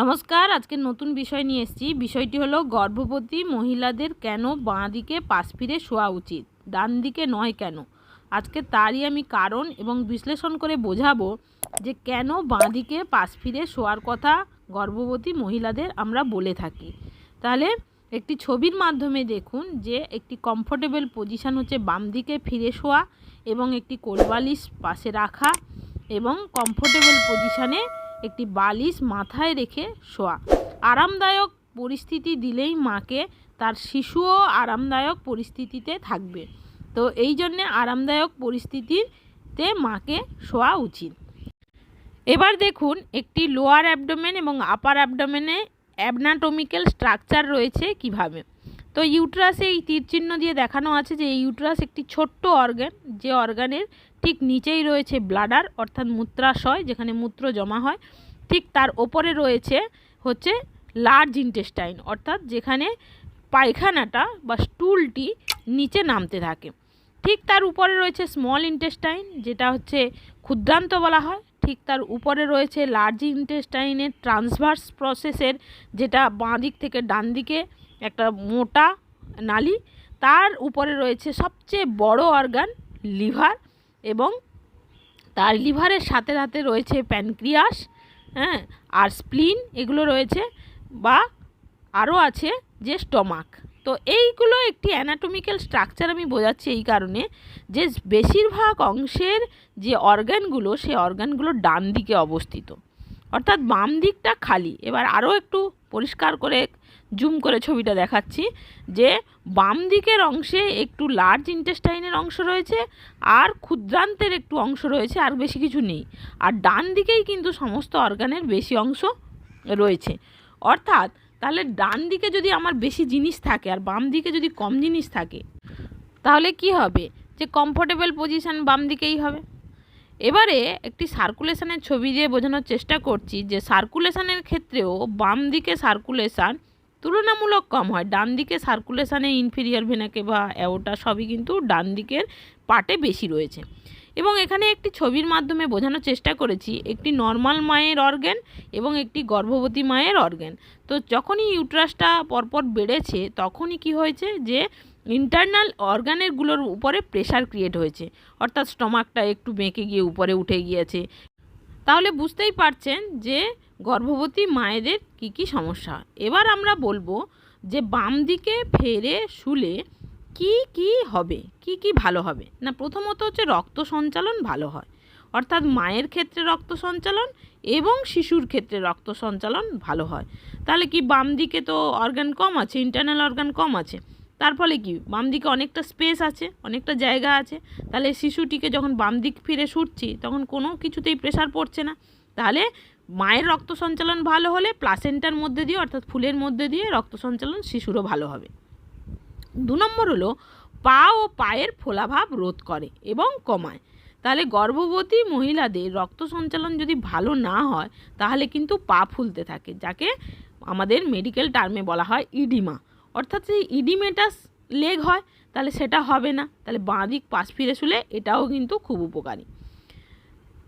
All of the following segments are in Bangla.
নমস্কার, আজকে নতুন বিষয় নিয়ে এসেছি। বিষয়টি হলো, গর্ভবতী মহিলাদের কেন বাঁ দিকে পাশ ফিরে শোয়া উচিত? ডান দিকে নয় কেন? আজকে তারই আমি কারণ এবং বিশ্লেষণ করে বোঝাবো যে কেন বাঁ দিকে পাশ ফিরে শোয়ার কথা গর্ভবতী মহিলাদের আমরা বলে থাকি। তাহলে একটি ছবির মাধ্যমে দেখুন যে একটি কমফোর্টেবল পজিশান হচ্ছে বাম দিকে ফিরে শোয়া এবং একটি কোলবালিশ পাশে রাখা এবং কমফোর্টেবল পজিশানে একটি বালিশ মাথায় রেখে শোয়া। আরামদায়ক পরিস্থিতি দিলেই মাকে তার শিশুও আরামদায়ক পরিস্থিতিতে থাকবে। তো এই জন্যে আরামদায়ক পরিস্থিতিতে মাকে শোয়া উচিত। এবার দেখুন, একটি লোয়ার অ্যাবডোমেন এবং আপার অ্যাবডোমেনে অ্যাবনাটমিক্যাল স্ট্রাকচার রয়েছে কীভাবে। তো ইউট্রাসে এই তীরচিহ্ন দিয়ে দেখানো আছে যে ইউট্রাস একটি ছোট্ট অর্গান, যে অর্গানের ঠিক নিচেই রয়েছে ব্লাডার, অর্থাৎ মূত্রাশয়, যেখানে মূত্র জমা হয়। ঠিক তার ওপরে রয়েছে হচ্ছে লার্জ ইন্টেস্টাইন অর্থাৎ যেখানে পায়খানাটা বা স্টুলটি নিচে নামতে থাকে। ঠিক তার উপরে রয়েছে স্মল ইন্টেস্টাইন যেটা হচ্ছে ক্ষুদ্রান্ত বলা হয়। ঠিক তার উপরে রয়েছে লার্জ ইন্টেস্টাইনের ট্রান্সভার্স প্রসেসের যেটা বাঁ দিক থেকে ডান দিকে একটা মোটা নালি। তার উপরে রয়েছে সবচেয়ে বড় অর্গান লিভার এবং তার লিভারের সাথে সাথে রয়েছে প্যানক্রিয়াস হ্যাঁ আর স্প্লিন এগুলো রয়েছে বা আরও আছে যে স্টমাক তো এইগুলো একটি অ্যানাটমিক্যাল স্ট্রাকচার আমি বোঝাচ্ছি এই কারণে যে বেশিরভাগ অংশের যে অর্গানগুলো সেই অর্গানগুলো ডান দিকে অবস্থিত। অর্থাৎ বাম দিকটা খালি। এবার আরও একটু পরিষ্কার করে জুম করে ছবিটা দেখাচ্ছি যে বাম দিকের অংশে একটু লার্জ ইন্টেস্টাইনের অংশ রয়েছে আর ক্ষুদ্রান্তের একটু অংশ রয়েছে, আর বেশি কিছু নেই। আর ডান দিকেই কিন্তু সমস্ত অর্গানের বেশি অংশ রয়েছে। অর্থাৎ তাহলে ডান দিকে যদি আমার বেশি জিনিস থাকে আর বাম দিকে যদি কম জিনিস থাকে, তাহলে কি হবে? যে কমফোর্টেবল পজিশান বাম দিকেই হবে। এবারে একটি সার্কুলেশনের ছবি দিয়ে বোঝানোর চেষ্টা করছি যে সার্কুলেশনের ক্ষেত্রেও বাম দিকে সার্কুলেশান তুলনামূলক কম হয়। ডান দিকে সার্কুলেশানে ইনফিরিয়ার ভেনাকে বা অ্যাওটা সবই কিন্তু ডান দিকের পার্টে বেশি রয়েছে। এবং এখানে একটি ছবির মাধ্যমে বোঝানোর চেষ্টা করেছি, একটি নর্মাল মায়ের অর্গ্যান এবং একটি গর্ভবতী মায়ের অর্গ্যান তো যখনই ইউট্রাসটা পরপর বেড়েছে, তখনই কি হয়েছে যে ইন্টারনাল অর্গানেরগুলোর উপরে প্রেশার ক্রিয়েট হয়েছে। অর্থাৎ স্টমাকটা একটু বেঁকে গিয়ে উপরে উঠে গিয়েছে। তাহলে বুঝতেই পারছেন যে গর্ভবতী মায়েদের কি কি সমস্যা। এবার আমরা বলব যে বাম দিকে ফেরে শুলে কি কি হবে, কি কি ভালো হবে? না, প্রথমত হচ্ছে রক্ত সঞ্চালন ভালো হয়। অর্থাৎ মায়ের ক্ষেত্রে রক্ত সঞ্চালন এবং শিশুর ক্ষেত্রে রক্ত সঞ্চালন ভালো হয়। তাহলে কি বাম দিকে তো অর্গান কম আছে ইন্টারনাল অর্গান কম আছে? তার ফলে কি বাম দিকে অনেকটা স্পেস আছে, অনেকটা জায়গা আছে। তাহলে শিশুটিকে যখন বাম দিক ফিরে শুটছি তখন কোনো কিছুতেই প্রেশার পড়ছে না। তাহলে মায়ের রক্ত সঞ্চালন ভালো হলে প্লাসেন্টার মধ্যে দিয়ে, অর্থাৎ ফুলের মধ্যে দিয়ে রক্ত সঞ্চালন শিশুরও ভালো হবে। দু নম্বর হলো, পা ও পায়ের ফোলাভাব রোধ করে এবং কমায়। তাহলে গর্ভবতী মহিলাদের রক্ত সঞ্চালন যদি ভালো না হয়, তাহলে কিন্তু পা ফুলতে থাকে, যাকে আমাদের মেডিকেল টার্মে বলা হয় ইডিমা অর্থাৎ যে ইডিমেটাস লেগ হয়, তাহলে সেটা হবে না। তাহলে বাঁ দিক পাশ ফিরে শুলে এটাও কিন্তু খুব উপকারী।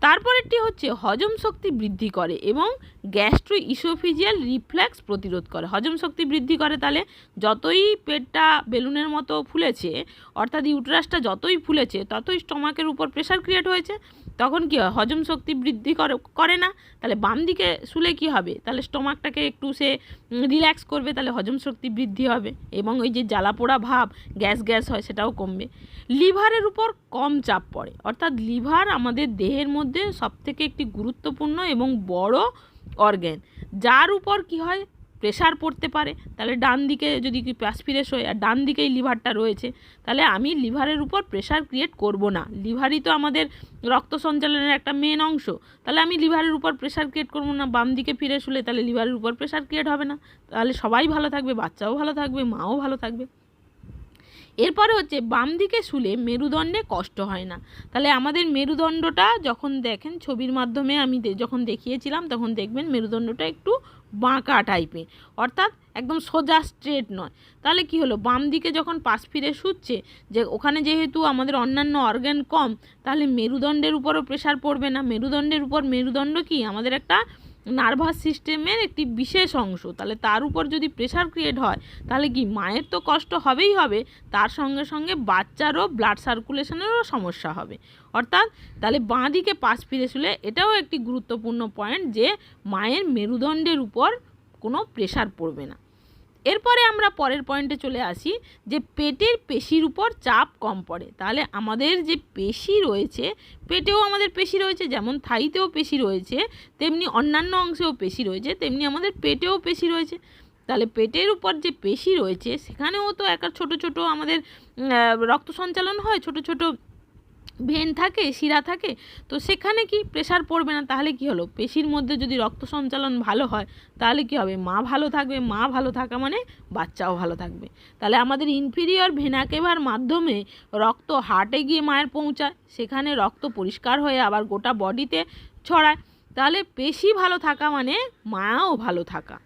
তারপরেরটি হচ্ছে হজম শক্তি বৃদ্ধি করে এবং গ্যাস্ট্রো ইসোফিজিয়াল রিফ্ল্যাক্স প্রতিরোধ করে। হজম শক্তি বৃদ্ধি করে তাহলে যতই পেটটা বেলুনের মতো ফুলেছে, অর্থাৎ ইউট্রাসটা যতই ফুলেছে, ততই স্টমাকের উপর প্রেশার ক্রিয়েট হয়েছে, তখন কী হয়? হজম শক্তি বৃদ্ধি করে না। তাহলে বাম দিকে শুলে কী হবে? তাহলে স্টমাকটাকে একটু সে রিল্যাক্স করবে, তাহলে হজম শক্তি বৃদ্ধি হবে এবং ওই যে জ্বালা পোড়া ভাব, গ্যাস গ্যাস হয় সেটাও কমবে। লিভারের উপর কম চাপ পড়ে। অর্থাৎ লিভার আমাদের দেহের মধ্যে সবথেকে একটি গুরুত্বপূর্ণ এবং বড় অর্গ্যান যার উপর কি হয়? প্রেশার পড়তে পারে। তাহলে ডান দিকে যদি প্যাসপিরেস হয় আর ডান দিকেই লিভারটা রয়েছে, তাহলে আমি লিভারের উপর প্রেশার ক্রিয়েট করব না। লিভারই তো আমাদের রক্ত সঞ্চালনের একটা মেন অংশ। তাহলে আমি লিভারের উপর প্রেশার ক্রিয়েট করব না। বাম দিকে ফিরে শুলে তাহলে লিভারের উপর প্রেশার ক্রিয়েট হবে না। তাহলে সবাই ভালো থাকবে, বাচ্চাও ভালো থাকবে, মাও ভালো থাকবে। এরপরে হচ্ছে বাম দিকে শুলে মেরুদণ্ডে কষ্ট হয় না। তাহলে আমাদের মেরুদণ্ডটা যখন দেখেন ছবির মাধ্যমে আমি যখন দেখিয়েছিলাম, তখন দেখবেন মেরুদণ্ডটা একটু বাঁকা টাইপের। অর্থাৎ একদম সোজা স্ট্রেট নয়। তাহলে কি হলো? বাম দিকে যখন পাশ ফিরে শুচ্ছে, যে ওখানে যেহেতু আমাদের অন্যান্য অর্গ্যান কম, তাহলে মেরুদণ্ডের উপরও প্রেশার পড়বে না। মেরুদণ্ডের উপর মেরুদণ্ড কি? আমাদের একটা নার্ভাস সিস্টেমের একটি বিশেষ অংশ। তাহলে তার উপর যদি প্রেশার ক্রিয়েট হয়, তাহলে কি মায়ের তো কষ্ট হবেই হবে, তার সঙ্গে সঙ্গে বাচ্চারও ব্লাড সার্কুলেশনেরও সমস্যা হবে। অর্থাৎ তাহলে বাঁ দিকে পাশ ফিরে শুলে এটাও একটি গুরুত্বপূর্ণ পয়েন্ট যে মায়ের মেরুদণ্ডের উপর কোনো প্রেশার পড়বে না। এরপরে আমরা পরের পয়েন্টে চলে আসি যে পেটের পেশির উপর চাপ কম পড়ে। তাহলে আমাদের যে পেশি রয়েছে, পেটেও আমাদের পেশি রয়েছে, যেমন থাইতেও পেশি রয়েছে, তেমনি অন্যান্য অংশেও পেশি রয়েছে, তেমনি আমাদের পেটেও পেশি রয়েছে। তাহলে পেটের উপর যে পেশি রয়েছে, সেখানেও তো একটা ছোট ছোট আমাদের রক্ত সঞ্চালন হয়, ছোট ছোট ভেন থাকে, শিরা থাকে, তো সেখানে কি প্রেশার পড়বে না? তাহলে কি হলো? পেশির মধ্যে যদি রক্ত সঞ্চালন ভালো হয়, তাহলে কি হবে? মা ভালো থাকবে, মা ভালো থাকা মানে বাচ্চাও ভালো থাকবে। তাহলে আমাদের ইনফিরিয়র ভেনাকেভার মাধ্যমে রক্ত হার্টে গিয়ে মায়ের পৌঁছায়, সেখানে রক্ত পরিষ্কার হয়ে আবার গোটা বডিতে ছড়ায়। তাহলে পেশি ভালো থাকা মানে মাও ভালো থাকা।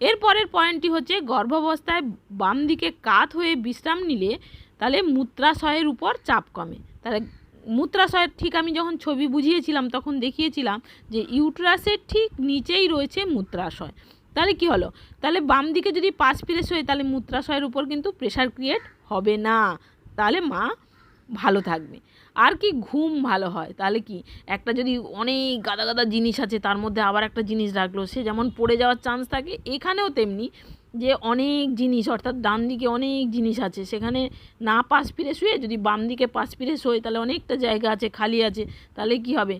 এরপরের পয়েন্টটি হচ্ছে গর্ভাবস্থায় বাম দিকে কাত হয়ে বিশ্রাম নিলে তাহলে মূত্রাশয়ের উপর চাপ কমে। তাহলে মূত্রাশয়ের ঠিক আমি যখন ছবি বুঝিয়েছিলাম, তখন দেখিয়েছিলাম যে ইউট্রাসের ঠিক নিচেই রয়েছে মূত্রাশয়। তাহলে কি হলো? তাহলে বাম দিকে যদি পাশ ফিরে হয় তাহলে মূত্রাশয়ের উপর কিন্তু প্রেশার ক্রিয়েট হবে না। তাহলে মা ভালো থাকবে। আর কি ঘুম ভালো হয়? তাহলে কি? একটা যদি অনেক গাদা গাদা জিনিস আছে, তার মধ্যে আবার একটা জিনিস রাখল, সে যেমন পড়ে যাওয়ার চান্স থাকে, এখানেও তেমনি যে অনেক জিনিস, অর্থাৎ ডান দিকে অনেক জিনিস আছে। সেখানে না পাশ ফিরে শুয়ে যদি বাম দিকে পাশ ফিরে শোয়, তাহলে অনেকটা জায়গা আছে, খালি আছে, তাহলে কি হবে?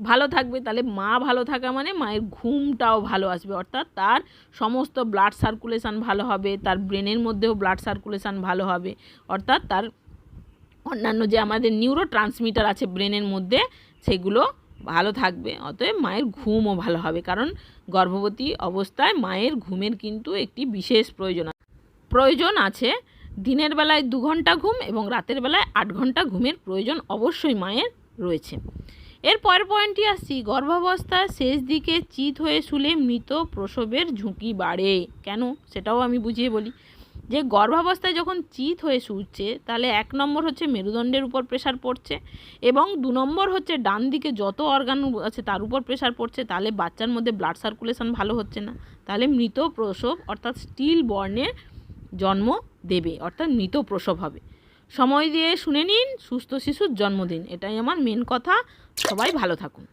ভালো থাকবে, তাহলে মা ভালো থাকা মানে মায়ের ঘুমটাও ভালো আসবে। অর্থাৎ তার সমস্ত ব্লাড সার্কুলেশান ভালো হবে, তার ব্রেনের মধ্যেও ব্লাড সার্কুলেশান ভালো হবে। অর্থাৎ তার অন্যান্য যে আমাদের নিউরো ট্রান্সমিটার আছে ব্রেনের মধ্যে, সেগুলো ভালো থাকবে, অতএব মায়ের ঘুমও ভালো হবে। কারণ গর্ভবতী অবস্থায় মায়ের ঘুমের কিন্তু একটি বিশেষ প্রয়োজন প্রয়োজন আছে। দিনের বেলায় দু ঘণ্টা ঘুম এবং রাতের বেলায় আট ঘণ্টা ঘুমের প্রয়োজন অবশ্যই মায়ের রয়েছে। এর পরের পয়েন্টটি আসছি, গর্ভাবস্থার শেষ দিকে চিত হয়ে শুলে মৃত প্রসবের ঝুঁকি বাড়ে। কেন? সেটাও আমি বুঝিয়ে বলি। যে গর্ভাবস্থায় যখন চিত হয়ে শুচ্ছে, তাহলে এক নম্বর হচ্ছে মেরুদণ্ডের উপর প্রেশার পড়ছে এবং দু নম্বর হচ্ছে ডান দিকে যত অর্গান আছে তার উপর প্রেশার পড়ছে, তাহলে বাচ্চার মধ্যে ব্লাড সার্কুলেশন ভালো হচ্ছে না। তাহলে মৃত প্রসব অর্থাৎ স্টিল বর্ণের জন্ম দেবে, অর্থাৎ মৃত প্রসব হবে। সময় দিয়ে শুনে নিন, সুস্থ শিশুর জন্মদিন। এটাই আমার মেন কথা। সবাই ভালো থাকুন।